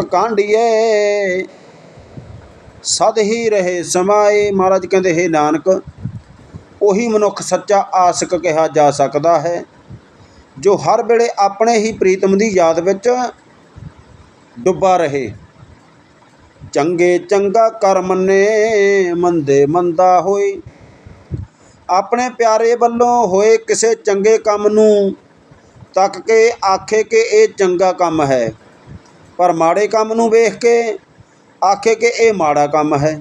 ਕਾਂਡੀਏ ਸਦ ਹੀ ਰਹੇ ਸਮਾਏ। ਮਹਾਰਾਜ ਕਹਿੰਦੇ, ਹੈ ਨਾਨਕ, ਉਹੀ ਮਨੁੱਖ ਸੱਚਾ ਆਸਕ ਕਿਹਾ ਜਾ ਸਕਦਾ ਹੈ, ਜੋ ਹਰ ਵੇਲੇ ਆਪਣੇ ਹੀ ਪ੍ਰੀਤਮ ਦੀ ਯਾਦ ਵਿੱਚ ਡੁੱਬਾ ਰਹੇ। ਚੰਗੇ ਚੰਗਾ ਕਰ ਮੰਨੇ ਮੰਦੇ ਮੰਦਾ ਹੋਏ। ਆਪਣੇ ਪਿਆਰੇ ਵੱਲੋਂ ਹੋਏ ਕਿਸੇ ਚੰਗੇ ਕੰਮ ਨੂੰ ਤੱਕ ਕੇ ਆਖੇ ਕਿ ਇਹ ਚੰਗਾ ਕੰਮ ਹੈ। ਪਰ ਮਾੜੇ ਕੰਮ ਨੂੰ ਵੇਖ ਕੇ ਆਖੇ ਕਿ ਇਹ ਮਾੜਾ ਕੰਮ ਹੈ।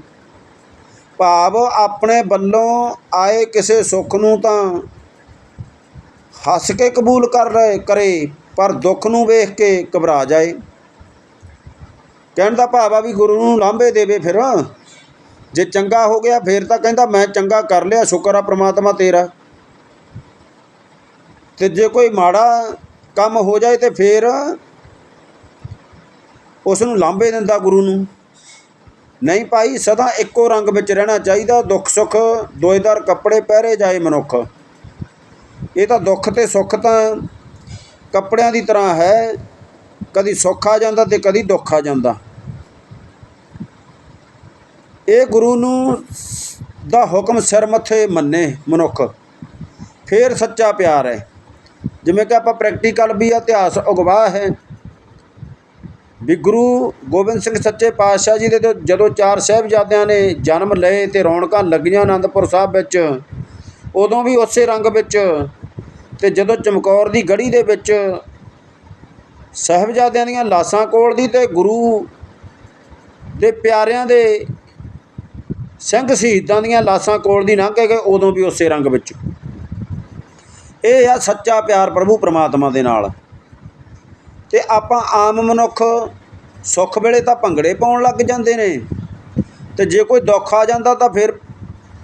ਭਾਵ ਆਪਣੇ ਵੱਲੋਂ ਆਏ ਕਿਸੇ ਸੁੱਖ ਨੂੰ ਤਾਂ ਹੱਸ ਕੇ ਕਬੂਲ ਕਰ ਰਹੇ ਕਰੇ, ਪਰ ਦੁੱਖ ਨੂੰ ਵੇਖ ਕੇ ਘਬਰਾ ਜਾਏ। ਕਹਿਣ ਦਾ ਭਾਵ ਆ ਵੀ ਗੁਰੂ ਨੂੰ ਲਾਂਭੇ ਦੇਵੇ ਫਿਰ। ਜੇ ਚੰਗਾ ਹੋ ਗਿਆ ਫਿਰ ਤਾਂ ਕਹਿੰਦਾ ਮੈਂ ਚੰਗਾ ਕਰ ਲਿਆ, ਸ਼ੁਕਰ ਆ ਪ੍ਰਮਾਤਮਾ ਤੇਰਾ। ਤੇ ਜੇ ਕੋਈ ਮਾੜਾ ਕੰਮ ਹੋ ਜਾਏ ਤੇ ਫਿਰ ਉਸ ਨੂੰ ਲਾਂਭੇ ਦਿੰਦਾ ਗੁਰੂ ਨੂੰ। ਨਹੀਂ ਭਾਈ, ਸਦਾ ਇੱਕੋ ਰੰਗ ਵਿੱਚ ਰਹਿਣਾ ਚਾਹੀਦਾ। ਦੁੱਖ ਸੁੱਖ ਦੋਇਦਾਰ ਕੱਪੜੇ ਪਹਿਰੇ ਜਾਏ ਮਨੁੱਖ। ਇਹ ਤਾਂ ਦੁੱਖ ਤੇ ਸੁੱਖ ਤਾਂ ਕੱਪੜਿਆਂ ਦੀ ਤਰ੍ਹਾਂ ਹੈ। ਕਦੀ ਸੁੱਖ ਆ ਜਾਂਦਾ ਤੇ ਕਦੀ ਦੁੱਖ ਆ ਜਾਂਦਾ। ਇਹ ਗੁਰੂ ਨੂੰ ਦਾ ਹੁਕਮ ਸਿਰ ਮੱਥੇ ਮੰਨੇ ਮਨੁੱਖ। ਫੇਰ ਸੱਚਾ ਪਿਆਰ ਹੈ। ਜਿਵੇਂ ਕਿ ਆਪਾਂ ਪ੍ਰੈਕਟੀਕਲ ਵੀ ਇਤਿਹਾਸ ਉਗਵਾਹ ਹੈ। ਵੀ ਗੁਰੂ ਗੋਬਿੰਦ ਸਿੰਘ ਸੱਚੇ ਪਾਤਸ਼ਾਹ ਜੀ ਦੇ ਜਦੋਂ- ਚਾਰ ਸਾਹਿਬਜ਼ਾਦਿਆਂ ਨੇ ਜਨਮ ਲਏ ਤੇ ਰੌਣਕਾਂ ਲੱਗੀਆਂ ਆਨੰਦਪੁਰ ਸਾਹਿਬ ਵਿੱਚ, ਉਦੋਂ ਵੀ ਉਸੇ ਰੰਗ ਵਿੱਚ ਤੇ ਜਦੋਂ ਚਮਕੌਰ ਦੀ ਗੜੀ ਦੇ ਵਿੱਚ ਸਾਹਿਬਜ਼ਾਦਿਆਂ ਦੀਆਂ ਲਾਸ਼ਾਂ ਕੋਲ ਦੀ ਤੇ ਗੁਰੂ ਦੇ ਪਿਆਰਿਆਂ ਦੇ ਸਿੰਘ ਸ਼ਹੀਦਾਂ ਦੀਆਂ ਲਾਸ਼ਾਂ ਕੋਲ ਦੀ ਲੰਘ ਕੇ ਉਦੋਂ ਵੀ ਉਸੇ ਰੰਗ ਵਿੱਚ। ਇਹ ਆ ਸੱਚਾ ਪਿਆਰ ਪ੍ਰਭੂ ਪ੍ਰਮਾਤਮਾ ਦੇ ਨਾਲ। ਅਤੇ ਆਪਾਂ ਆਮ ਮਨੁੱਖ ਸੁੱਖ ਵੇਲੇ ਤਾਂ ਭੰਗੜੇ ਪਾਉਣ ਲੱਗ ਜਾਂਦੇ ਨੇ। ਅਤੇ ਜੇ ਕੋਈ ਦੁੱਖ ਆ ਜਾਂਦਾ ਤਾਂ ਫਿਰ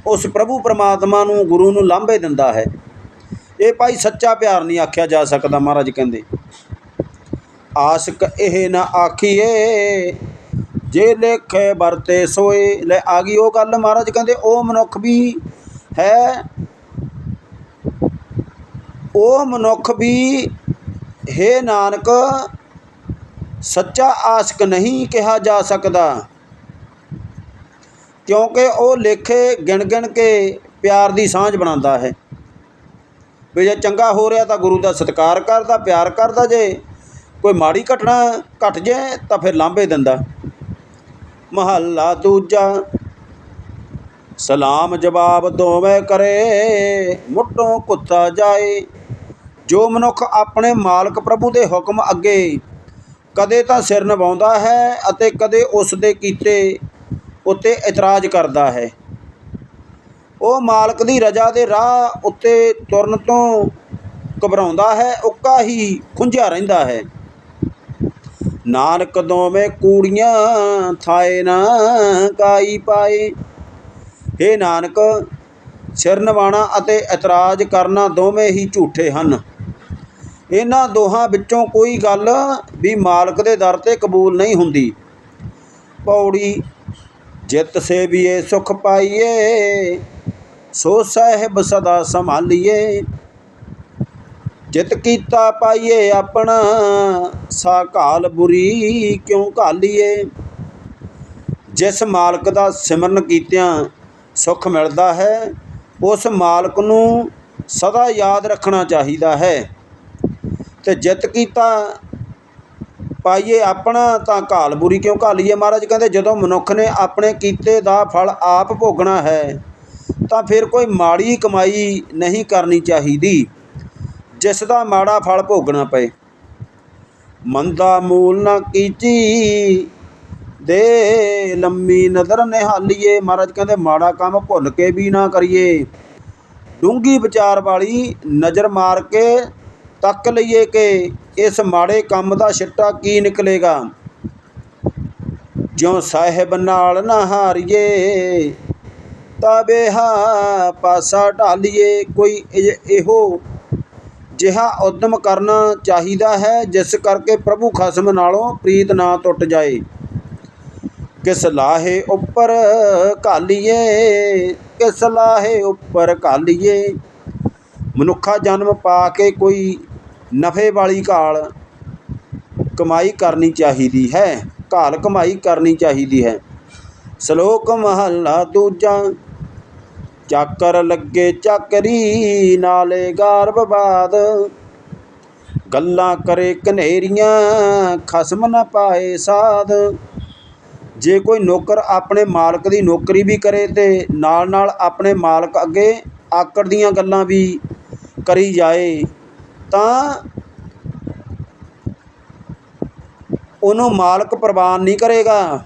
ਉਸ ਪ੍ਰਭੂ ਪਰਮਾਤਮਾ ਨੂੰ, ਗੁਰੂ ਨੂੰ ਲਾਂਭੇ ਦਿੰਦਾ ਹੈ। ਇਹ ਭਾਈ ਸੱਚਾ ਪਿਆਰ ਨਹੀਂ ਆਖਿਆ ਜਾ ਸਕਦਾ ਮਹਾਰਾਜ ਕਹਿੰਦੇ। ਆਸ਼ਕ ਇਹ ਨਾ ਆਖੀਏ, ਜੇ ਲੇਖੇ ਵਰਤੇ ਸੋਏ। ਲੈ ਆ ਗਈ ਉਹ ਗੱਲ ਮਹਾਰਾਜ ਕਹਿੰਦੇ, ਉਹ ਮਨੁੱਖ ਵੀ ਹੈ, ਉਹ ਮਨੁੱਖ ਵੀ ਹੇ ਨਾਨਕ, ਸੱਚਾ ਆਸ਼ਕ ਨਹੀਂ ਕਿਹਾ ਜਾ ਸਕਦਾ। ਕਿਉਂਕਿ ਉਹ ਲੇਖੇ ਗਿਣ ਗਿਣ ਕੇ ਪਿਆਰ ਦੀ ਸਾਂਝ ਬਣਾਉਂਦਾ ਹੈ। ਵੀ ਜੇ ਚੰਗਾ ਹੋ ਰਿਹਾ ਤਾਂ ਗੁਰੂ ਦਾ ਸਤਿਕਾਰ ਕਰਦਾ, ਪਿਆਰ ਕਰਦਾ ਜੇ। ਕੋਈ ਮਾੜੀ ਘਟਨਾ ਘਟ ਜੇ ਤਾਂ ਫਿਰ ਲਾਂਭੇ ਦਿੰਦਾ। ਮਹੱਲਾ ਦੂਜਾ, ਸਲਾਮ ਜਵਾਬ ਦੋਵੇਂ ਕਰੇ, ਮੁੱਢੋਂ ਕੁੱਤਾ ਜਾਏ। ਜੋ ਮਨੁੱਖ ਆਪਣੇ ਮਾਲਕ ਪ੍ਰਭੂ ਦੇ ਹੁਕਮ ਅੱਗੇ ਕਦੇ ਤਾਂ ਸਿਰ ਨਿਵਾਉਂਦਾ ਹੈ ਅਤੇ ਕਦੇ ਉਸ ਦੇ ਕੀਤੇ ਉੱਤੇ ਇਤਰਾਜ਼ ਕਰਦਾ ਹੈ। ਉਹ ਮਾਲਕ ਦੀ ਰਜ਼ਾ ਦੇ ਰਾਹ ਉੱਤੇ ਤੁਰਨ ਤੋਂ ਘਬਰਾਉਂਦਾ ਹੈ, ਉੱਕਾ ਹੀ ਖੁੰਝਿਆ ਰਹਿੰਦਾ ਹੈ। ਨਾਨਕ ਦੋਵੇਂ ਕੂੜੀਆਂ ਥਾਏ ਨਾ ਕਾਈ ਪਾਏ। हे ਨਾਨਕ, ਸਿਰ ਨਿਵਾਣਾ ਅਤੇ ਇਤਰਾਜ਼ ਕਰਨਾ ਦੋਵੇਂ ਹੀ ਝੂਠੇ ਹਨ। ਇਹਨਾਂ ਦੋਹਾਂ ਵਿੱਚੋਂ ਕੋਈ ਗੱਲ ਵੀ ਮਾਲਕ ਦੇ ਦਰ ਤੇ ਕਬੂਲ ਨਹੀਂ ਹੁੰਦੀ। ਪੌੜੀ, ਜਿਤ ਸੇਵੀਏ ਸੁਖ ਪਾਈਏ, ਸੋ ਸਹਿਬ ਸਦਾ ਸੰਭਾਲੀਏ। ਜਿਤ ਕੀਤਾ ਪਾਈਏ ਆਪਣਾ, ਸਾ ਘਾਲ ਬੁਰੀ ਕਿਉਂ ਘਾਲੀਏ? ਜਿਸ ਮਾਲਕ ਦਾ ਸਿਮਰਨ ਕੀਤਿਆਂ ਸੁਖ ਮਿਲਦਾ ਹੈ, ਉਸ ਮਾਲਕ ਨੂੰ ਸਦਾ ਯਾਦ ਰੱਖਣਾ ਚਾਹੀਦਾ ਹੈ। ਤੇ ਜਿਤ ਕੀਤਾ ਪਾਈਏ ਆਪਣਾ ਤਾਂ ਘਾਲ ਬੁਰੀ ਕਿਉਂ ਘਾਲੀਏ? ਮਹਾਰਾਜ ਕਹਿੰਦੇ ਜਦੋਂ ਮਨੁੱਖ ਨੇ ਆਪਣੇ ਕੀਤੇ ਦਾ ਫਲ ਆਪ ਭੋਗਣਾ ਹੈ, ਤਾਂ ਫਿਰ ਕੋਈ ਮਾੜੀ ਕਮਾਈ ਨਹੀਂ ਕਰਨੀ ਚਾਹੀਦੀ, ਜਿਸ ਦਾ ਮਾੜਾ ਫਲ ਭੋਗਣਾ ਪਏ। ਮੰਦਾ ਮੂਲ ਨਾ ਕੀਚੀ ਦੇ, ਲੰਮੀ ਨਜ਼ਰ ਨਿਹਾਲੀਏ। ਮਹਾਰਾਜ ਕਹਿੰਦੇ ਮਾੜਾ ਕੰਮ ਭੁੱਲ ਕੇ ਵੀ ਨਾ ਕਰੀਏ। ਡੂੰਗੀ ਵਿਚਾਰ ਵਾਲੀ ਨਜ਼ਰ ਮਾਰ ਕੇ ਤੱਕ ਲਈਏ ਕਿ ਇਸ ਮਾੜੇ ਕੰਮ ਦਾ ਛਿੱਟਾ ਕੀ ਨਿਕਲੇਗਾ? ਜਿਉ ਸਾਹਿਬ ਨਾਲ ਨਾ ਹਾਰੀਏ ਤਬੇਹਾ ਪਾਸਾ ਢਾਲੀਏ। ਕੋਈ ਇਹੋ ਜਿਹਾ ਉਦਮ ਕਰਨਾ ਚਾਹੀਦਾ ਹੈ, ਜਿਸ ਕਰਕੇ ਪ੍ਰਭੂ ਖਸਮ ਨਾਲੋਂ ਪ੍ਰੀਤ ਨਾ ਟੁੱਟ ਜਾਏ। ਕਿਸ ਲਾਹੇ ਉੱਪਰ ਘਾਲੀਏ, ਕਿਸ ਲਾਹੇ ਉੱਪਰ ਘਾਲੀਏ। ਮਨੁੱਖਾ ਜਨਮ ਪਾ ਕੇ ਕੋਈ ਨਫੇ ਵਾਲੀ ਘਾਲ ਕਮਾਈ ਕਰਨੀ ਚਾਹੀਦੀ ਹੈ, ਘਾਲ ਕਮਾਈ ਕਰਨੀ ਚਾਹੀਦੀ ਹੈ। ਸ਼ਲੋਕ ਮਹੱਲਾ ਦੂਜਾ, ਚਾਕਰ ਲੱਗੇ ਚਾਕਰੀ ਨਾਲੇ ਗਾਰਬ ਬਾਦ। ਗੱਲਾਂ ਕਰੇ ਕਨੇਰੀਆਂ, ਖਸਮ ਨਾ ਪਾਏ ਸਾਧ ਜੇ ਕੋਈ ਨੌਕਰ ਆਪਣੇ ਮਾਲਕ ਦੀ ਨੌਕਰੀ ਵੀ ਕਰੇ ਤੇ ਨਾਲ ਨਾਲ ਆਪਣੇ ਮਾਲਕ ਅੱਗੇ ਆਕੜ ਦੀਆਂ ਗੱਲਾਂ ਵੀ ਕਰੀ ਜਾਏ ਤਾਂ ਉਹਨੂੰ ਮਾਲਕ ਪ੍ਰਵਾਨ ਨਹੀਂ ਕਰੇਗਾ।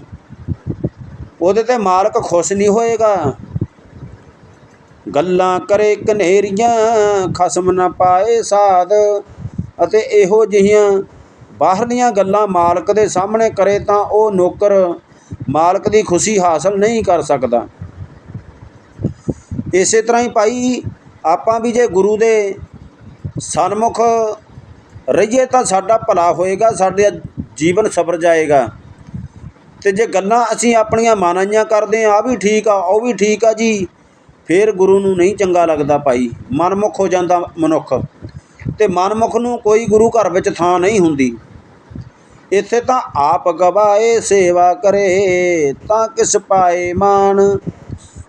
ਉਹਦੇ ਤੇ ਮਾਲਕ ਖੁਸ਼ ਨਹੀਂ ਹੋਏਗਾ। ਗੱਲਾਂ ਕਰੇ ਕਨੇਰੀਆਂ, ਖਸਮ ਨਾ ਪਾਏ ਸਾਧ, ਅਤੇ ਇਹੋ ਜਿਹੀਆਂ ਬਾਹਰਲੀਆਂ ਗੱਲਾਂ ਮਾਲਕ ਦੇ ਸਾਹਮਣੇ ਕਰੇ ਤਾਂ ਉਹ ਨੌਕਰ ਮਾਲਕ ਦੀ ਖੁਸ਼ੀ ਹਾਸਲ ਨਹੀਂ ਕਰ ਸਕਦਾ। ਇਸੇ ਤਰ੍ਹਾਂ ਹੀ ਭਾਈ, ਆਪਾਂ ਵੀ ਜੇ ਗੁਰੂ ਦੇ ਸਨਮੁਖ, ਰਹੀਏ ਤਾਂ ਸਾਡਾ ਭਲਾ ਹੋਏਗਾ, ਸਾਡੇ ਜੀਵਨ ਸਫਰ ਜਾਏਗਾ। ਤੇ ਜੇ ਗੱਲਾਂ ਅਸੀਂ ਆਪਣੀਆਂ ਮਾਨਾਈਆਂ ਕਰਦੇ ਆ ਆ ਵੀ ਠੀਕ ਆ, ਉਹ ਵੀ ਠੀਕ ਆ ਜੀ, ਫੇਰ ਗੁਰੂ ਨੂੰ ਨਹੀਂ ਚੰਗਾ ਲੱਗਦਾ ਭਾਈ। ਮਨਮੁਖ ਹੋ ਜਾਂਦਾ ਮਨੁੱਖ। ਤੇ ਮਨਮੁਖ ਨੂੰ ਕੋਈ ਗੁਰੂ ਘਰ ਵਿੱਚ ਥਾਂ ਨਹੀਂ ਹੁੰਦੀ। ਇੱਥੇ ਤਾਂ ਆਪ ਗਵਾਏ, ਸੇਵਾ ਕਰੇ, ਤਾਂ ਕਿਸ ਪਾਏ ਮਾਨ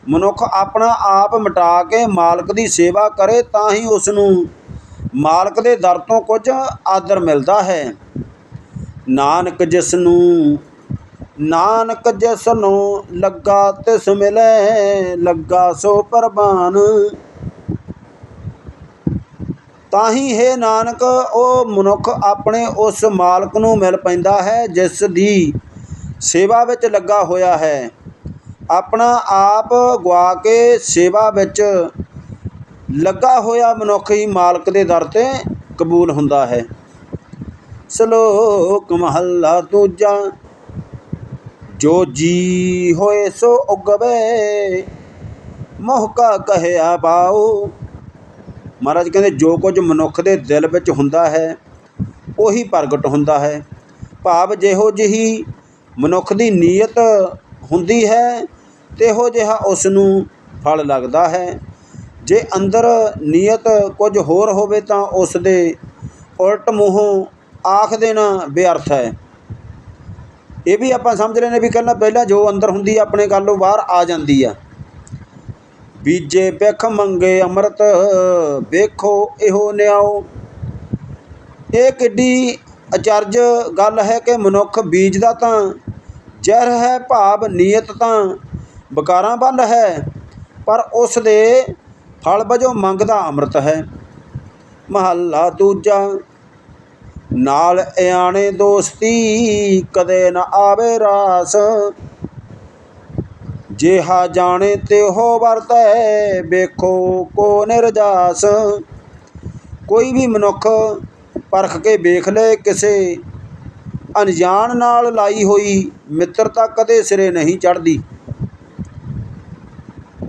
ਮਨੁੱਖ ਆਪਣਾ ਆਪ ਮਿਟਾ ਕੇ ਮਾਲਕ ਦੀ ਸੇਵਾ ਕਰੇ, ਤਾਂ ਹੀ ਉਸ ਨੂੰ ਮਾਲਕ ਦੇ ਦਰ ਤੋਂ ਕੁਝ ਆਦਰ ਮਿਲਦਾ ਹੈ। ਨਾਨਕ ਜਿਸ ਨੂੰ ਨਾਨਕ ਜਿਸ ਨੂੰ ਲੱਗਾ ਤਿਸ ਮਿਲੇ, ਲੱਗਾ ਸੋ ਪਰਬਾਨ ਤਾਂ ਹੀ ਹੈ ਨਾਨਕ, ਉਹ ਮਨੁੱਖ ਆਪਣੇ ਉਸ ਮਾਲਕ ਨੂੰ ਮਿਲ ਪੈਂਦਾ ਹੈ, ਜਿਸ ਦੀ ਸੇਵਾ ਵਿੱਚ ਲੱਗਾ ਹੋਇਆ ਹੈ। ਆਪਣਾ ਆਪ ਗਵਾ ਕੇ ਸੇਵਾ ਵਿੱਚ ਲੱਗਾ ਹੋਇਆ ਮਨੁੱਖ ਹੀ ਮਾਲਕ ਦੇ ਦਰ ਤੇ ਕਬੂਲ ਹੁੰਦਾ ਹੈ। ਸ਼ਲੋਕ ਮਹੱਲਾ ਦੂਜਾ, ਜੋ ਜੀ ਹੋਏ ਸੋ ਉਗਵੇ, ਮੋਹ ਕਾ ਕਹਿਆ ਬਾਉ। ਮਹਾਰਾਜ ਕਹਿੰਦੇ, ਜੋ ਕੁਝ ਮਨੁੱਖ ਦੇ ਦਿਲ ਵਿੱਚ ਹੁੰਦਾ ਹੈ, ਉਹੀ ਪ੍ਰਗਟ ਹੁੰਦਾ ਹੈ। ਭਾਵ ਜਿਹੋ ਜਿਹੀ ਮਨੁੱਖ ਦੀ ਨੀਅਤ ਹੁੰਦੀ ਹੈ, ਤੇਹੋ ਜਿਹਾ ਉਸ ਨੂੰ ਫਲ ਲੱਗਦਾ ਹੈ। ਜੇ ਅੰਦਰ ਨੀਅਤ ਕੁਝ ਹੋਰ ਹੋਵੇ ਤਾਂ ਉਸ ਦੇ ਉਲਟ ਮੂੰਹੋਂ ਆਖ ਦੇਣਾ ਬੇਅਰਥ ਹੈ। ਇਹ ਵੀ ਆਪਾਂ ਸਮਝ ਲੈਨੇ ਵੀ ਕਹਿੰਦਾ ਪਹਿਲਾਂ ਜੋ ਅੰਦਰ ਹੁੰਦੀ ਆ, ਆਪਣੇ ਗੱਲੋਂ ਬਾਹਰ ਆ ਜਾਂਦੀ ਆ। ਬੀਜੇ ਬਿਖ ਮੰਗੇ ਅੰਮ੍ਰਿਤ, ਵੇਖੋ ਇਹੋ ਨਿਆਓ ਇਹ ਕਿੱਡੀ ਅਚਰਜ ਗੱਲ ਹੈ ਕਿ ਮਨੁੱਖ ਬੀਜਦਾ ਤਾਂ, ਜ਼ਹਿਰ ਹੈ ਭਾਵ ਨੀਅਤ ਤਾਂ, ਬਕਾਰਾਂ ਬੰਦ ਹੈ, ਪਰ ਉਸ ਦੇ ਫਲ ਵਜੋਂ ਮੰਗਦਾ ਅੰਮ੍ਰਿਤ ਹੈ। ਮਹੱਲਾ ਦੂਜਾ, ਨਾਲ ਇਆਣੇ ਦੋਸਤੀ, ਕਦੇ ਨਾ ਆਵੇ ਰਾਸ। ਜਿਹਾ ਜਾਣੇ ਤੇ ਹੋ ਵਰਤੈ, ਵੇਖੋ ਕੋ ਨਿਰਜਾਸ। ਕੋਈ ਵੀ ਮਨੁੱਖ ਪਰਖ ਕੇ ਵੇਖ ਲੈ ਕਿਸੇ, ਅਣਜਾਣ ਨਾਲ ਲਾਈ ਹੋਈ ਮਿੱਤਰਤਾ ਕਦੇ ਸਿਰੇ ਨਹੀਂ ਚੜਦੀ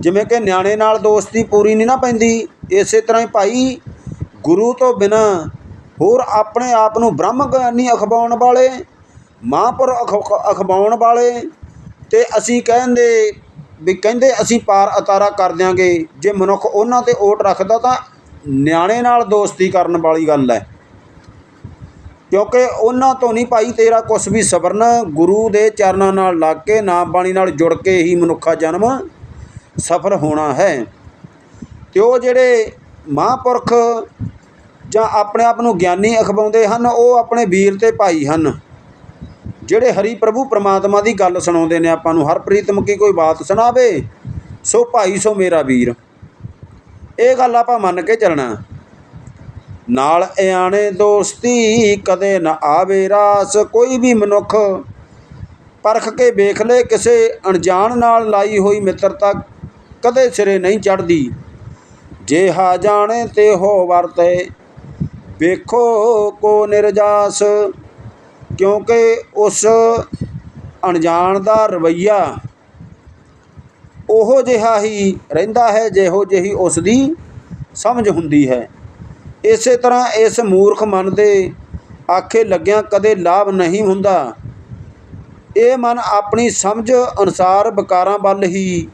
ਜਿਵੇਂ ਕਿ ਨਿਆਣੇ ਨਾਲ ਦੋਸਤੀ ਪੂਰੀ ਨਹੀਂ ਨਾ ਪੈਂਦੀ, ਇਸੇ ਤਰ੍ਹਾਂ ਹੀ ਭਾਈ ਗੁਰੂ ਤੋਂ ਬਿਨਾ ਹੋਰ ਆਪਣੇ ਆਪ ਨੂੰ ਬ੍ਰਹਮ ਗਿਆਨੀ ਅਖਵਾਉਣ ਵਾਲੇ ਮਹਾਂਪੁਰ ਅਖਵਾਉਣ ਵਾਲੇ ਤੇ ਅਸੀਂ ਕਹਿੰਦੇ ਵੀ ਕਹਿੰਦੇ ਅਸੀਂ ਪਾਰ ਅਤਾਰਾ ਕਰ ਦਿਆਂਗੇ। ਜੇ ਮਨੁੱਖ ਉਹਨਾਂ ਤੇ ਓਟ ਰੱਖਦਾ ਤਾਂ ਨਿਆਣੇ ਨਾਲ ਦੋਸਤੀ ਕਰਨ ਵਾਲੀ ਗੱਲ ਹੈ। ਕਿਉਂਕਿ ਉਹਨਾਂ ਤੋਂ ਨਹੀਂ ਭਾਈ ਤੇਰਾ ਕੁਛ ਵੀ ਸਬਰਨ ਗੁਰੂ ਦੇ ਚਰਨਾਂ ਨਾਲ ਲੱਗ ਕੇ ਨਾਮ ਬਾਣੀ ਨਾਲ ਜੁੜ ਕੇ ਹੀ ਮਨੁੱਖਾ ਜਨਮ ਸਫਲ ਹੋਣਾ ਹੈ। ਅਤੇ ਉਹ ਜਿਹੜੇ ਮਹਾਂਪੁਰਖ ਜਾਂ ਆਪਣੇ ਆਪ ਨੂੰ ਗਿਆਨੀ ਅਖਵਾਉਂਦੇ ਹਨ, ਉਹ ਆਪਣੇ ਵੀਰ ਤੇ ਭਾਈ ਹਨ। ਜਿਹੜੇ ਹਰੀ ਪ੍ਰਭੂ ਪ੍ਰਮਾਤਮਾ ਦੀ ਗੱਲ ਸੁਣਾਉਂਦੇ ਨੇ ਆਪਾਂ ਨੂੰ ਹਰ ਪ੍ਰੀਤਮ ਕੀ ਕੋਈ ਬਾਤ ਸੁਣਾਵੇ, ਸੋ ਭਾਈ ਸੋ ਮੇਰਾ ਵੀਰ। ਇਹ ਗੱਲ ਆਪਾਂ ਮੰਨ ਕੇ ਚੱਲਣਾ। ਨਾਲ ਇਆਣੇ ਦੋਸਤੀ ਕਦੇ ਨਾ ਆਵੇ ਰਾਸ, ਕੋਈ ਵੀ ਮਨੁੱਖ ਪਰਖ ਕੇ ਵੇਖ ਲੈ, ਕਿਸੇ ਅਣਜਾਣ ਨਾਲ ਲਾਈ ਹੋਈ ਮਿੱਤਰਤਾ ਕਦੇ ਸਿਰੇ ਨਹੀਂ ਚੜਦੀ ਜੇ ਹਾ ਜਾਣੇ ਤੇ ਹੋ ਵਰਤੇ, ਵੇਖੋ ਕੋ ਨਿਰਜਾਸ। ਕਿਉਂਕਿ ਉਸ ਅਣਜਾਣ ਦਾ ਰਵਈਆ ਉਹੋ ਜਿਹਾ ਹੀ ਰਹਿੰਦਾ ਹੈ, ਜਿਹੋ ਜਿਹੀ ਉਸ ਦੀ ਸਮਝ ਹੁੰਦੀ ਹੈ। ਇਸੇ ਤਰ੍ਹਾਂ ਇਸ ਮੂਰਖ ਮਨ ਦੇ ਆਖੇ ਲੱਗਿਆਂ ਕਦੇ ਲਾਭ ਨਹੀਂ ਹੁੰਦਾ। ਇਹ ਮਨ ਆਪਣੀ ਸਮਝ ਅਨੁਸਾਰ ਵਿਕਾਰਾਂ ਵੱਲ ਹੀ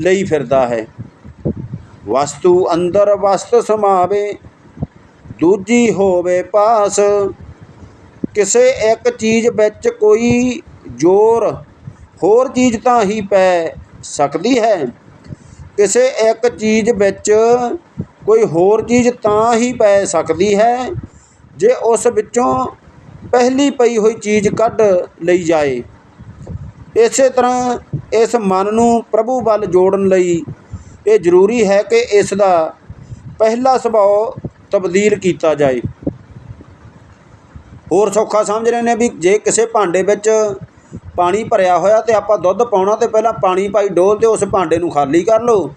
ਲਈ ਫਿਰਦਾ ਹੈ। ਵਸਤੂ ਅੰਦਰ ਵਸਤ ਸਮਾਵੇ, ਦੂਜੀ ਹੋਵੇ ਪਾਸ। ਕਿਸੇ ਇੱਕ ਚੀਜ਼ ਵਿੱਚ ਕੋਈ ਜ਼ੋਰ ਹੋਰ ਚੀਜ਼ ਤਾਂ ਹੀ ਪੈ ਸਕਦੀ ਹੈ। ਕਿਸੇ ਇੱਕ ਚੀਜ਼ ਵਿੱਚ ਕੋਈ ਹੋਰ ਚੀਜ਼ ਤਾਂ ਹੀ ਪੈ ਸਕਦੀ ਹੈ, ਜੇ ਉਸ ਵਿੱਚੋਂ ਪਹਿਲੀ ਪਈ ਹੋਈ ਚੀਜ਼ ਕੱਢ ਲਈ ਜਾਏ। ਇਸੇ ਤਰ੍ਹਾਂ ਇਸ ਮਨ ਨੂੰ ਪ੍ਰਭੂ ਵੱਲ ਜੋੜਨ ਲਈ ਇਹ ਜ਼ਰੂਰੀ ਹੈ ਕਿ ਇਸ ਦਾ ਪਹਿਲਾ ਸੁਭਾਅ ਤਬਦੀਲ ਕੀਤਾ ਜਾਏ। ਹੋਰ ਸੌਖਾ ਸਮਝ ਰਹੇ ਨੇ ਵੀ ਜੇ ਕਿਸੇ ਭਾਂਡੇ ਵਿੱਚ ਪਾਣੀ ਭਰਿਆ ਹੋਇਆ ਤੇ ਆਪਾਂ ਦੁੱਧ ਪਾਉਣਾ ਤੇ ਪਹਿਲਾਂ ਪਾਣੀ ਪਾਈ ਡੋਲ ਤੇ ਉਸ ਭਾਂਡੇ ਨੂੰ ਖਾਲੀ ਕਰ ਲਓ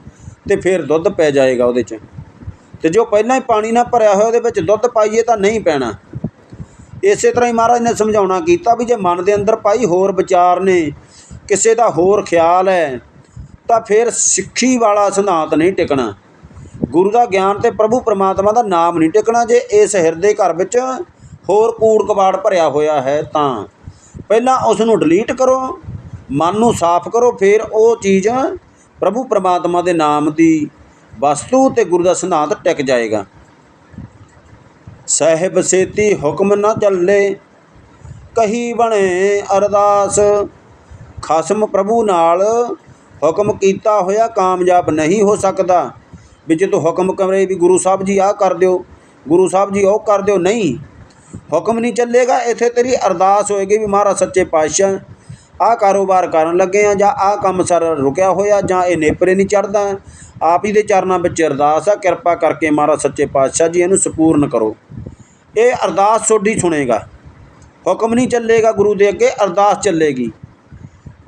ਤੇ ਫਿਰ ਦੁੱਧ ਪੈ ਜਾਏਗਾ ਉਹਦੇ 'ਚ। ਤੇ ਜੋ ਪਹਿਲਾਂ ਹੀ ਪਾਣੀ ਨਾਲ ਭਰਿਆ ਹੋਇਆ ਉਹਦੇ ਵਿੱਚ ਦੁੱਧ ਪਾਈਏ ਤਾਂ ਨਹੀਂ ਪੈਣਾ। ਇਸੇ ਤਰ੍ਹਾਂ ਹੀ ਮਹਾਰਾਜ ਨੇ ਸਮਝਾਉਣਾ ਕੀਤਾ ਵੀ ਜੇ ਮਨ ਦੇ ਅੰਦਰ ਪਾਈ ਹੋਰ ਵਿਚਾਰ ਨੇ ਕਿਸੇ ਦਾ ਹੋਰ ਖਿਆਲ ਹੈ, ਤਾਂ ਫਿਰ ਸਿੱਖੀ ਵਾਲਾ ਸਿਧਾਂਤ ਨਹੀਂ ਟਿਕਣਾ। ਗੁਰੂ ਦਾ ਗਿਆਨ ਤੇ ਪ੍ਰਭੂ ਪਰਮਾਤਮਾ ਦਾ ਨਾਮ ਨਹੀਂ ਟਿਕਣਾ, ਜੇ ਇਸ ਹਿਰਦੇ ਘਰ ਵਿੱਚ ਹੋਰ ਕੂੜ ਕਬਾੜ ਭਰਿਆ ਹੋਇਆ ਹੈ ਤਾਂ। ਪਹਿਲਾਂ ਉਸ ਨੂੰ ਡਿਲੀਟ ਕਰੋ, ਮਨ ਨੂੰ ਸਾਫ਼ ਕਰੋ, ਫਿਰ ਉਹ ਚੀਜ਼ ਪ੍ਰਭੂ ਪਰਮਾਤਮਾ ਦੇ ਨਾਮ ਦੀ ਵਸਤੂ ਤੇ ਗੁਰੂ ਦਾ ਸਿਧਾਂਤ ਟਿਕ ਜਾਏਗਾ। ਸਹਿਬ ਸੇਤੀ ਹੁਕਮ ਨਾ ਚੱਲੇ, ਕਹੀ ਬਣੇ ਅਰਦਾਸ ਖਸਮ ਪ੍ਰਭੂ ਨਾਲ ਹੁਕਮ ਕੀਤਾ ਹੋਇਆ ਕਾਮਯਾਬ ਨਹੀਂ ਹੋ ਸਕਦਾ। ਵੀ ਜੇ ਤੂੰ ਹੁਕਮ ਕਰੇ ਵੀ ਗੁਰੂ ਸਾਹਿਬ ਜੀ ਆਹ ਕਰ ਦਿਓ, ਗੁਰੂ ਸਾਹਿਬ ਜੀ ਉਹ ਕਰ ਦਿਓ। ਨਹੀਂ, ਹੁਕਮ ਨਹੀਂ ਚੱਲੇਗਾ। ਇੱਥੇ ਤੇਰੀ ਅਰਦਾਸ ਹੋਏਗੀ ਵੀ ਮਹਾਰਾਜ ਸੱਚੇ ਪਾਤਸ਼ਾਹ ਆਹ ਕਾਰੋਬਾਰ ਕਰਨ ਲੱਗੇ ਆ ਜਾਂ ਆਹ ਕੰਮ ਸਰ ਰੁਕਿਆ ਹੋਇਆ ਜਾਂ ਇਹ ਨੇਪਰੇ ਨਹੀਂ ਚੜਦਾ ਆਪ ਹੀ ਦੇ ਚਰਨਾਂ ਵਿੱਚ ਅਰਦਾਸ ਆ, ਕਿਰਪਾ ਕਰਕੇ ਮਹਾਰਾਜ ਸੱਚੇ ਪਾਤਸ਼ਾਹ ਜੀ ਇਹਨੂੰ ਸਪੂਰਨ ਕਰੋ। ਇਹ ਅਰਦਾਸ ਤੁਹਾਡੀ ਸੁਣੇਗਾ। ਹੁਕਮ ਨਹੀਂ ਚੱਲੇਗਾ ਗੁਰੂ ਦੇ ਅੱਗੇ, ਅਰਦਾਸ ਚੱਲੇਗੀ।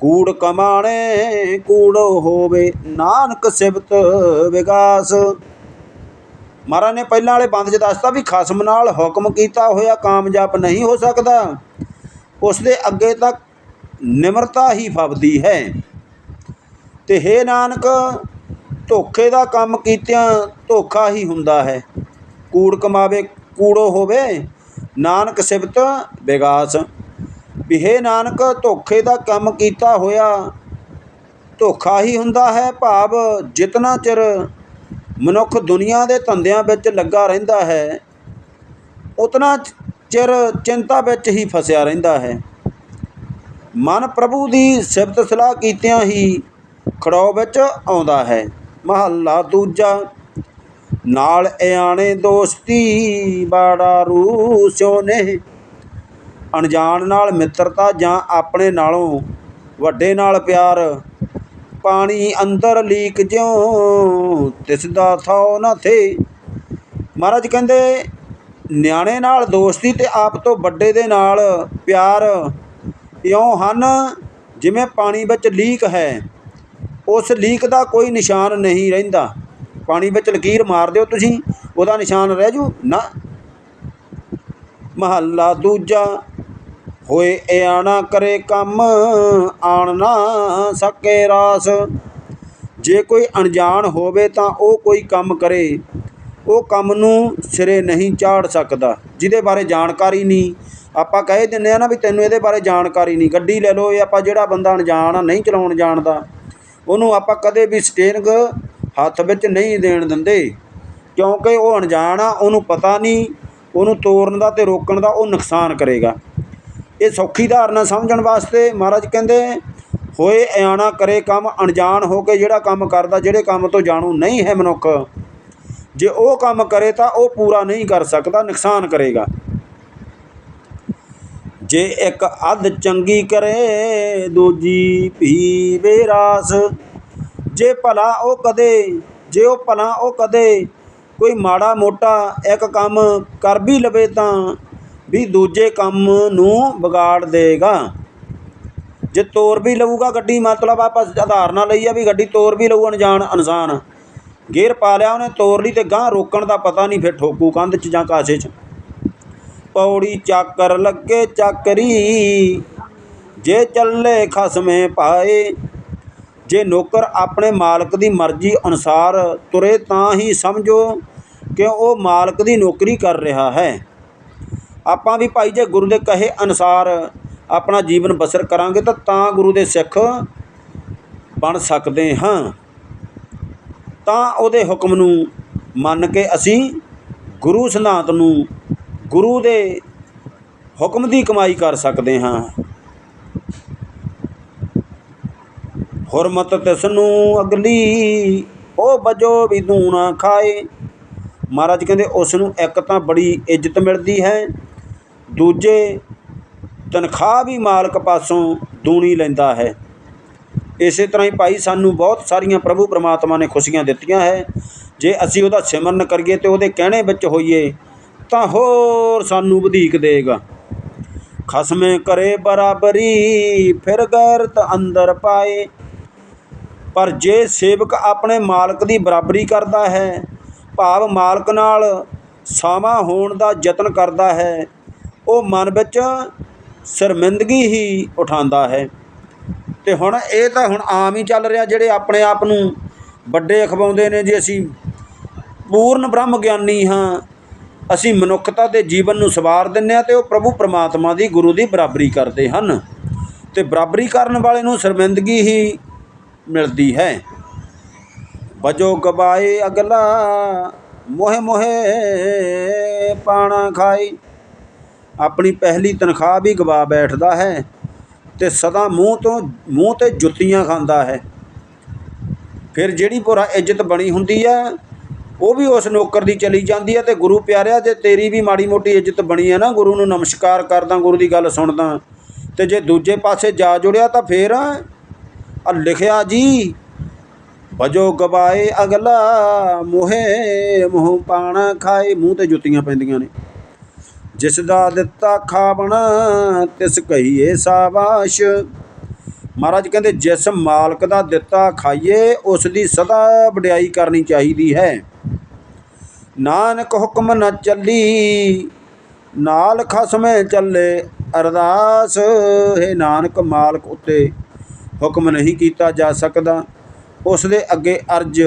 ਕੂੜ ਕਮਾਣੇ, ਕੂੜ ਹੋਵੇ, ਨਾਨਕ ਸਿਫਤ ਵਿਗਾਸ। ਮਹਾਰਾਜ ਨੇ ਪਹਿਲਾਂ ਵਾਲੇ ਬੰਦ 'ਚ ਦੱਸਤਾ ਵੀ ਖਸਮ ਨਾਲ ਹੁਕਮ ਕੀਤਾ ਹੋਇਆ ਕਾਮਯਾਬ ਨਹੀਂ ਹੋ ਸਕਦਾ। ਉਸ ਦੇ ਅੱਗੇ ਤੱਕ ਨਿਮਰਤਾ ਹੀ ਫਬਦੀ ਹੈ। ਤੇ ਹੈ ਨਾਨਕ, ਧੋਖੇ ਦਾ ਕੰਮ ਕੀਤਿਆਂ ਧੋਖਾ ਹੀ ਹੁੰਦਾ ਹੈ। ਕੂੜ ਕਮਾਵੇ, ਕੂੜੋ ਹੋਵੇ, ਨਾਨਕ ਸਿਫਤ ਵਿਗਾਸ। ਵਿਹੇ ਨਾਨਕ, ਧੋਖੇ ਦਾ ਕੰਮ ਕੀਤਾ ਹੋਇਆ, ਧੋਖਾ ਹੀ ਹੁੰਦਾ ਹੈ ਭਾਵ ਜਿਤਨਾ ਚਿਰ ਮਨੁੱਖ ਦੁਨੀਆ ਦੇ ਧੰਦਿਆਂ ਵਿੱਚ ਲੱਗਾ ਰਹਿੰਦਾ ਹੈ, ਉਤਨਾ ਚਿਰ ਚਿੰਤਾ ਵਿੱਚ ਹੀ ਫਸਿਆ ਰਹਿੰਦਾ ਹੈ। ਮਨ ਪ੍ਰਭੂ ਦੀ ਸਿਫਤ ਸਲਾਹ ਕੀਤਿਆਂ ਹੀ ਖੜਾਓ ਵਿੱਚ ਆਉਂਦਾ ਹੈ। ਮਹੱਲਾ ਦੂਜਾ, ਨਾਲ ਇਆਣੇ ਦੋਸਤੀ, ਬਾੜਾ ਰੂਸਿਓ ਨੇ ਅਣਜਾਣ ਨਾਲ ਮਿੱਤਰਤਾ ਜਾਂ ਆਪਣੇ ਨਾਲੋਂ ਵੱਡੇ ਨਾਲ ਪਿਆਰ। ਪਾਣੀ ਅੰਦਰ ਲੀਕ ਜਿਉਂ ਦਿਸਦਾ ਥਾਉ ਨਾ ਥੇ। ਮਹਾਰਾਜ ਕਹਿੰਦੇ, ਨਿਆਣੇ ਨਾਲ ਦੋਸਤੀ ਤੇ ਆਪ ਤੋਂ ਵੱਡੇ ਦੇ ਨਾਲ ਪਿਆਰ ਇਉਂ ਹਨ ਜਿਵੇਂ ਪਾਣੀ ਵਿੱਚ ਲੀਕ ਹੈ। ਉਸ ਲੀਕ ਦਾ ਕੋਈ ਨਿਸ਼ਾਨ ਨਹੀਂ ਰਹਿੰਦਾ। ਪਾਣੀ ਵਿੱਚ ਲਕੀਰ ਮਾਰ ਦਿਓ ਤੁਸੀਂ, ਉਹਦਾ ਨਿਸ਼ਾਨ ਰਹਿ ਜੂ। ਨਾ। ਮਹੱਲਾ ਦੂਜਾ ਹੋਏ ਇਆਣਾ ਕਰੇ ਕੰਮ, ਆਣ ਨਾ ਸਕੇ ਰਾਸ। ਜੇ ਕੋਈ ਅਣਜਾਣ ਹੋਵੇ ਤਾਂ ਉਹ ਕੋਈ ਕੰਮ ਕਰੇ। ਉਹ ਕੰਮ ਨੂੰ ਸਿਰੇ ਨਹੀਂ ਚਾੜ ਸਕਦਾ, ਜਿਹਦੇ ਬਾਰੇ ਜਾਣਕਾਰੀ ਨਹੀਂ। ਆਪਾਂ ਕਹਿ ਦਿੰਦੇ ਆ ਨਾ ਵੀ ਤੈਨੂੰ ਇਹਦੇ ਬਾਰੇ ਜਾਣਕਾਰੀ ਨਹੀਂ। ਗੱਡੀ ਲੈ ਲਓ, ਇਹ ਆਪਾਂ ਜਿਹੜਾ ਬੰਦਾ ਅਣਜਾਣ ਆ, ਨਹੀਂ ਚਲਾਉਣ ਜਾਣਦਾ। ਉਹਨੂੰ ਆਪਾਂ ਕਦੇ ਵੀ ਸਟੀਅਰਿੰਗ ਹੱਥ ਵਿੱਚ ਨਹੀਂ ਦੇਣ ਦਿੰਦੇ। ਕਿਉਂਕਿ ਉਹ ਅਣਜਾਣ ਆ, ਉਹਨੂੰ ਪਤਾ ਨਹੀਂ, ਉਹਨੂੰ ਤੋੜਨ ਦਾ ਤੇ ਰੋਕਣ ਦਾ ਉਹ ਨੁਕਸਾਨ ਕਰੇਗਾ। ਇਹ ਸੌਖੀ ਧਾਰਨਾ ਸਮਝਣ ਵਾਸਤੇ ਮਹਾਰਾਜ ਕਹਿੰਦੇ, ਹੋਏ ਇਆਣਾ ਕਰੇ ਕੰਮ, ਅਣਜਾਣ ਹੋ ਕੇ ਜਿਹੜਾ ਕੰਮ ਕਰਦਾ, ਜਿਹੜੇ ਕੰਮ ਤੋਂ ਜਾਣੂ ਨਹੀਂ ਹੈ ਮਨੁੱਖ, ਜੇ ਉਹ ਕੰਮ ਕਰੇ ਤਾਂ ਉਹ ਪੂਰਾ ਨਹੀਂ ਕਰ ਸਕਦਾ, ਨੁਕਸਾਨ ਕਰੇਗਾ। ਜੇ ਇੱਕ ਅੱਧ ਚੰਗੀ ਕਰੇ, ਦੂਜੀ ਭੀ ਬੇਰਾਸ ਜੇ ਭਲਾ ਉਹ ਕਦੇ, ਜੇ ਉਹ ਭਲਾ ਉਹ ਕਦੇ, ਕੋਈ ਮਾੜਾ ਮੋਟਾ ਇੱਕ ਕੰਮ ਕਰ ਵੀ ਲਵੇ ਤਾਂ ਵੀ ਦੂਜੇ ਕੰਮ ਨੂੰ ਵਿਗਾੜ ਦੇਗਾ। ਜੇ ਤੋਰ ਵੀ ਲਊਗਾ ਗੱਡੀ, ਮਤਲਬ ਆਪਾਂ ਆਧਾਰ ਨਾਲ ਲਈ ਆ ਵੀ ਗੱਡੀ ਤੋਰ ਵੀ ਲਊ ਅਣਜਾਣ ਇਨਸਾਨ ਗੇਅਰ ਪਾ ਲਿਆ ਉਹਨੇ ਤੋਰ ਲਈ ਤੇ ਗਾਂ ਰੋਕਣ ਦਾ ਪਤਾ ਨਹੀਂ ਫਿਰ ਠੋਕੂ ਕੰਧ 'ਚ ਜਾਂ ਕਾਸੇ 'ਚ। ਪੌੜੀ ਚਾਕਰ ਲੱਗੇ ਚਾਕਰੀ, ਜੇ ਚੱਲੇ ਖਸਮੇ ਪਾਏ, ਜੇ ਨੌਕਰ ਆਪਣੇ ਮਾਲਕ ਦੀ ਮਰਜ਼ੀ ਅਨੁਸਾਰ ਤੁਰੇ ਤਾਂ ਹੀ ਸਮਝੋ ਕਿ ਉਹ ਮਾਲਕ ਦੀ ਨੌਕਰੀ ਕਰ ਰਿਹਾ ਹੈ। ਆਪਾਂ ਵੀ ਭਾਈ ਜੇ ਗੁਰੂ ਦੇ ਕਹੇ ਅਨੁਸਾਰ ਆਪਣਾ ਜੀਵਨ ਬਸਰ ਕਰਾਂਗੇ ਤਾਂ ਤਾਂ ਗੁਰੂ ਦੇ ਸਿੱਖ ਬਣ ਸਕਦੇ ਹਾਂ। ਤਾਂ ਉਹਦੇ ਹੁਕਮ ਨੂੰ ਮੰਨ ਕੇ ਅਸੀਂ ਗੁਰੂ ਸਿਧਾਂਤ ਨੂੰ ਗੁਰੂ ਦੇ ਹੁਕਮ ਦੀ ਕਮਾਈ ਕਰ ਸਕਦੇ ਹਾਂ। ਹੁਰਮਤ ਤਿਸ ਨੂੰ ਅਗਲੀ, ਉਹ ਬਜੋ ਵੀ ਦੂਣਾ ਖਾਏ। ਮਹਾਰਾਜ ਕਹਿੰਦੇ, ਉਸ ਨੂੰ ਇੱਕ ਤਾਂ ਬੜੀ ਇੱਜ਼ਤ ਮਿਲਦੀ ਹੈ। ਦੂਜੇ ਤਨਖਾਹ ਵੀ ਮਾਲਕ ਪਾਸੋਂ ਦੂਣੀ ਲੈਂਦਾ ਹੈ। ਇਸੇ ਤਰ੍ਹਾਂ ਹੀ ਭਾਈ ਸਾਨੂੰ ਬਹੁਤ ਸਾਰੀਆਂ ਪ੍ਰਭੂ ਪਰਮਾਤਮਾ ਨੇ ਖੁਸ਼ੀਆਂ ਦਿੱਤੀਆਂ ਹੈ। ਜੇ ਅਸੀਂ ਉਹਦਾ ਸਿਮਰਨ ਕਰੀਏ ਤੇ ਉਹਦੇ ਕਹਿਣੇ ਵਿੱਚ ਹੋਈਏ ਤਾਂ ਹੋਰ ਸਾਨੂੰ ਵਧੀਕ ਦੇਗਾ। ਖਸਮੇ ਕਰੇ ਬਰਾਬਰੀ, ਫਿਰ ਗੈਰਤ ਅੰਦਰ ਪਾਏ। ਪਰ ਜੇ ਸੇਵਕ ਆਪਣੇ ਮਾਲਕ ਦੀ ਬਰਾਬਰੀ ਕਰਦਾ ਹੈ, ਭਾਵ ਮਾਲਕ ਨਾਲ ਸਾਮਾ ਹੋਣ ਦਾ ਯਤਨ ਕਰਦਾ ਹੈ ਉਹ ਮਨ ਵਿੱਚ ਸ਼ਰਮਿੰਦਗੀ ਹੀ ਉਠਾਉਂਦਾ ਹੈ। ਤੇ ਹੁਣ ਇਹ ਤਾਂ ਹੁਣ ਆਮ ਹੀ ਚੱਲ ਰਿਹਾ, ਜਿਹੜੇ ਆਪਣੇ ਆਪ ਨੂੰ ਵੱਡੇ ਅਖਵਾਉਂਦੇ ਨੇ ਜੀ ਅਸੀਂ ਪੂਰਨ ਬ੍ਰਹਮ ਗਿਆਨੀ ਹਾਂ, ਅਸੀਂ ਮਨੁੱਖਤਾ ਦੇ ਜੀਵਨ ਨੂੰ ਸਵਾਰ ਦਿੰਨੇ ਆ ਤੇ ਉਹ ਪ੍ਰਭੂ ਪ੍ਰਮਾਤਮਾ ਦੀ, ਗੁਰੂ ਦੀ ਬਰਾਬਰੀ ਕਰਦੇ ਹਨ। ਤੇ ਬਰਾਬਰੀ ਕਰਨ ਵਾਲੇ ਨੂੰ ਸ਼ਰਮਿੰਦਗੀ ਹੀ ਮਿਲਦੀ ਹੈ। ਵਜੋ ਗਵਾਏ ਅਗਲਾ, ਮੋਹਿ ਮੋਹਿ ਪਾਣਾ ਖਾਈ ਆਪਣੀ ਪਹਿਲੀ ਤਨਖਾਹ ਵੀ ਗਵਾ ਬੈਠਦਾ ਹੈ ਤੇ ਸਦਾ ਮੂੰਹ ਤੋਂ, ਮੂੰਹ ਤੇ ਜੁੱਤੀਆਂ ਖਾਂਦਾ ਹੈ। ਫਿਰ ਜਿਹੜੀ ਪੁਰਾ ਇੱਜ਼ਤ ਬਣੀ ਹੁੰਦੀ ਆ, ਉਹ ਵੀ ਉਸ ਨੌਕਰ ਦੀ ਚਲੀ ਜਾਂਦੀ ਹੈ ਤੇ ਗੁਰੂ ਪਿਆਰਿਆ, ਜੇ ਤੇਰੀ ਵੀ ਮਾੜੀ ਮੋਟੀ ਇੱਜ਼ਤ ਬਣੀ ਹੈ ਨਾ ਗੁਰੂ ਨੂੰ ਨਮਸਕਾਰ ਕਰਦਾ, ਗੁਰੂ ਦੀ ਗੱਲ ਸੁਣਦਾ, ਤੇ ਜੇ ਦੂਜੇ ਪਾਸੇ ਜਾ ਜੁੜਿਆ ਤਾਂ ਫੇਰ ਆ ਲਿਖਿਆ ਜੀ ਵਜੋ ਗਵਾਏ ਅਗਲਾ ਮੋਹੇ, ਮੂੰਹ ਪਾਣਾ ਖਾਏ। ਮੂੰਹ ਤੇ ਜੁੱਤੀਆਂ ਪੈਂਦੀਆਂ ਨੇ। ਜਿਸ ਦਾ ਦਿੱਤਾ ਖਾਵਣਾ, ਤਿਸ ਕਹੀਏ ਸਾਬਾਸ਼। ਮਹਾਰਾਜ ਕਹਿੰਦੇ, ਜਿਸ ਮਾਲਕ ਦਾ ਦਿੱਤਾ ਖਾਈਏ ਉਸ ਦੀ ਸਦਾ ਵਡਿਆਈ ਕਰਨੀ ਚਾਹੀਦੀ ਹੈ। ਨਾਨਕ ਹੁਕਮ ਨਾ ਚੱਲੀ, ਨਾਲ ਖਸਮੇ ਚੱਲੇ ਅਰਦਾਸ। ਹੈ ਨਾਨਕ, ਮਾਲਕ ਉੱਤੇ ਹੁਕਮ ਨਹੀਂ ਕੀਤਾ ਜਾ ਸਕਦਾ। ਉਸ ਦੇ ਅੱਗੇ ਅਰਜ